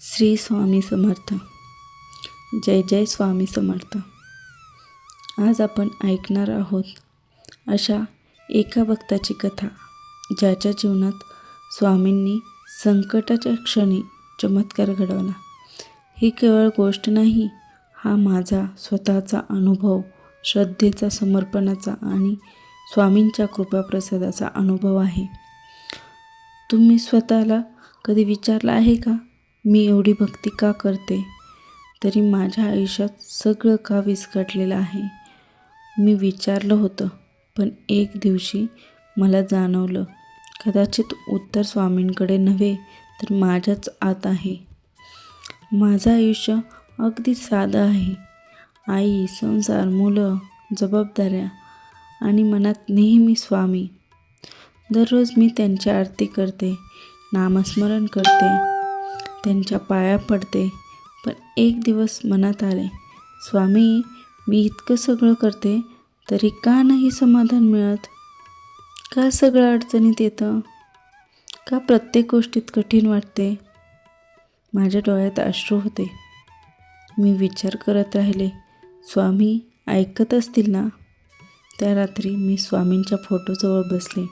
श्री स्वामी समर्थ. जय जय स्वामी समर्थ. आज आपण ऐकणार आहोत अशा एका भक्ताची कथा ज्याच्या जीवनात स्वामींनी संकटाच्या क्षणी चमत्कार घडवला. ही केवळ गोष्ट नाही हा माझा स्वतःचा अनुभव श्रद्धेचा समर्पणाचा आणि स्वामींच्या कृपाप्रसादाचा अनुभव आहे. तुम्ही स्वतःला कधी विचारलं आहे का? मी एवढी भक्ती का करते? तरी माझ्या आयुष्यात सगळं का विस्कटलेलं आहे? मी विचारलं होतं पण एक दिवशी मला जाणवलं कदाचित उत्तर स्वामींकडे नव्हे तर माझ्याच आत आहे. माझं आयुष्य अगदी साधं आहे. आई संसार मुलं जबाबदाऱ्या आणि मनात नेहमी स्वामी. दररोज मी त्यांची आरती करते नामस्मरण करते त्यांच्या पाया पडते. पण एक दिवस मनात आले स्वामी मी इतकं सगळं करते तरी का नाही समाधान मिळत? का सगळं अडचणीत येतं? का प्रत्येक गोष्टीत कठीण वाटते? माझ्या डोळ्यात अश्रू होते. मी विचार करत राहिले स्वामी ऐकत असतील ना? त्या रात्री मी स्वामींच्या फोटोजवळ बसले.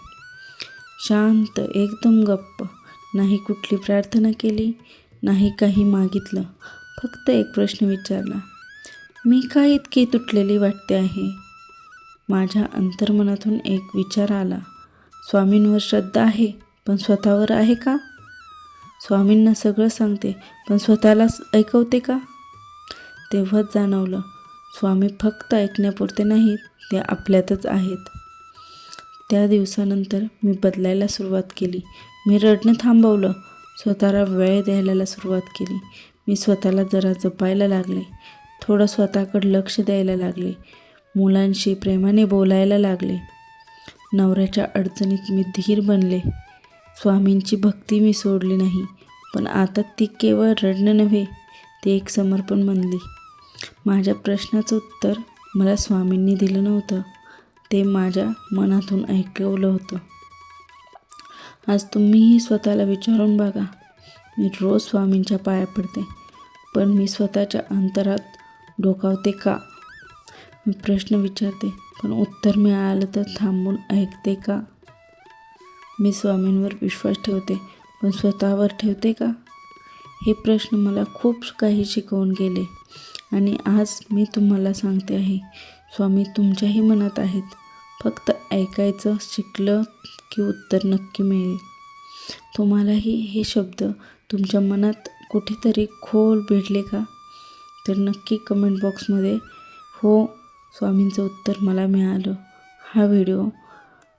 शांत एकदम गप्प. नाही कुठली प्रार्थना केली नाही काही मागितलं. फक्त एक प्रश्न विचारला मी का इतकी तुटलेली वाटते आहे? माझ्या अंतर्मनातून एक विचार आला स्वामींवर श्रद्धा आहे पण स्वतःवर आहे का? स्वामींना सगळं सांगते पण स्वतःलाच ऐकवते का? तेव्हाच जाणवलं स्वामी फक्त ऐकण्यापुरते नाहीत ते आपल्यातच आहेत. त्या दिवसानंतर मी बदलायला सुरुवात केली. मी रडणं थांबवलं. स्वतःला वेळ द्यायला सुरुवात केली. मी स्वतःला जरा जपायला लागले. थोडं स्वतःकडे लक्ष द्यायला लागले. मुलांशी प्रेमाने बोलायला लागले. नवऱ्याच्या अडचणीत मी धीर बनले. स्वामींची भक्ती मी सोडली नाही पण आता ती केवळ रडणं नव्हे ती एक समर्पण बनली माझ्या प्रश्नाचं उत्तर मला स्वामींनी दिलं नव्हतं. ते माझ्या मनातून ऐकवलं होतं. आज तुम्हीही स्वतःला विचारून बघा. मी रोज स्वामींच्या पाया पडते पण मी स्वतःच्या अंतरात डोकावते का? मी प्रश्न विचारते पण उत्तर मिळालं तर थांबून ऐकते का? मी स्वामींवर विश्वास ठेवते पण स्वतःवर ठेवते का? हे प्रश्न मला खूप काही शिकवून गेले. आणि आज मी तुम्हाला सांगते आहे स्वामी तुमच्याही मनात आहेत. फक्त ऐकायचं शिकलं की उत्तर नक्की मिळेल. तुम्हालाही हे शब्द तुमच्या मनात कुठेतरी खोल भेटले का? तर नक्की कमेंट बॉक्समध्ये हो स्वामींचं उत्तर मला मिळालं. हा व्हिडिओ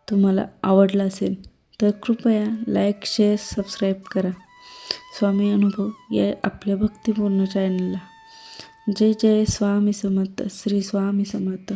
तुम्हाला आवडला असेल तर कृपया लाईक शेअर सबस्क्राईब करा. स्वामी अनुभव या आपल्या भक्तिपूर्ण चॅनलला जय जय स्वामी समर्थ श्री स्वामी समर्थ.